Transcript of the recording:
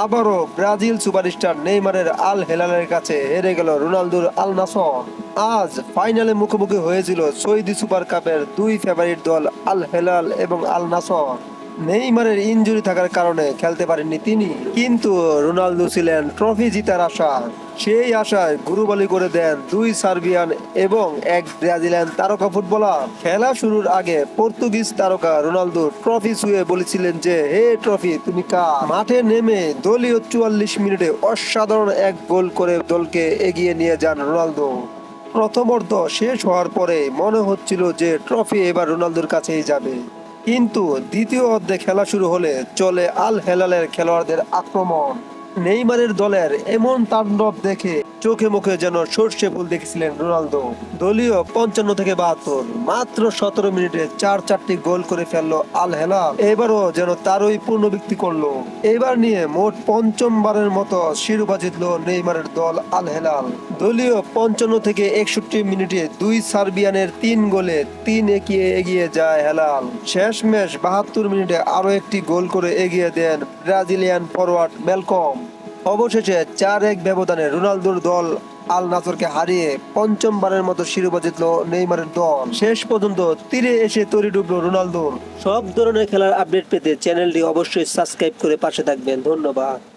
আবারও Brazil superstar নেইমারের আল হেলালের কাছে হেরে গেল রোনালদোর আল নাসর। আজ ফাইনালে মুখোমুখি হয়েছিল সৌদি সুপার কাপের দুই ফেভারিট দল আল হেলাল এবং আল নাসর। নেইমারের ইনজুরি থাকার কারণে খেলতে পারেননি তিনি। কিন্তু রোনালদো ছিলেন ট্রফি জিতার আশা। সেই আশায় গুরুবালি করে দেন দুই সার্বিয়ান এবং এক ব্রাজিলিয়ান তারকা ফুটবলার। খেলা শুরুর আগে পর্তুগিজ তারকা রোনালদো ট্রফি ছুঁয়ে বলেছিলেন যে, হে ট্রফি, তুমি কা মাঠে নেমে দলীয় চুয়াল্লিশ মিনিটে অসাধারণ এক গোল করে দলকে এগিয়ে নিয়ে যান রোনালদো। প্রথমার্ধ শেষ হওয়ার পরে মনে হচ্ছিল যে, ট্রফি এবার রোনালদোর কাছেই যাবে। কিন্তু দ্বিতীয় অর্ধে খেলা শুরু হলে চলে আল হেলালের খেলোয়াড়দের আক্রমণ। নেইমারের দলের এমন তাণ্ডব দেখে চোখে মুখে যেন সর্ষে ফুল দেখেছিলেন রোনালদো। দলীয় পঞ্চান্ন থেকে বাহাত্তর, মাত্র সতেরো মিনিটে চার চারটি গোল করে ফেলল আল হেলাল এবারও যেন তারই পুনর্বৃত্তি করল। এবার নিয়ে মোট পঞ্চমবারের মতো শিরোপা জিতলো নেইমারের দল আল হেলাল দলীয় পঞ্চান্ন থেকে একষট্টি মিনিটে দুই সার্বিয়ানের তিন গোলে তিন এগিয়ে এগিয়ে যায় হেলাল। শেষ ম্যাচ বাহাত্তর মিনিটে আরও একটি গোল করে এগিয়ে দেন ব্রাজিলিয়ান ফরওয়ার্ড মেলকম অবশেষে চার এক ব্যবধানে রোনালদোর দল আল নাসরকে হারিয়ে পঞ্চমবারের মতো শিরোপা জিতল নেইমারের দল। শেষ পর্যন্ত তীরে এসে তৈরি ডুবল রোনালদোর। সব ধরনের খেলার আপডেট পেতে চ্যানেলটি অবশ্যই সাবস্ক্রাইব করে পাশে থাকবেন। ধন্যবাদ।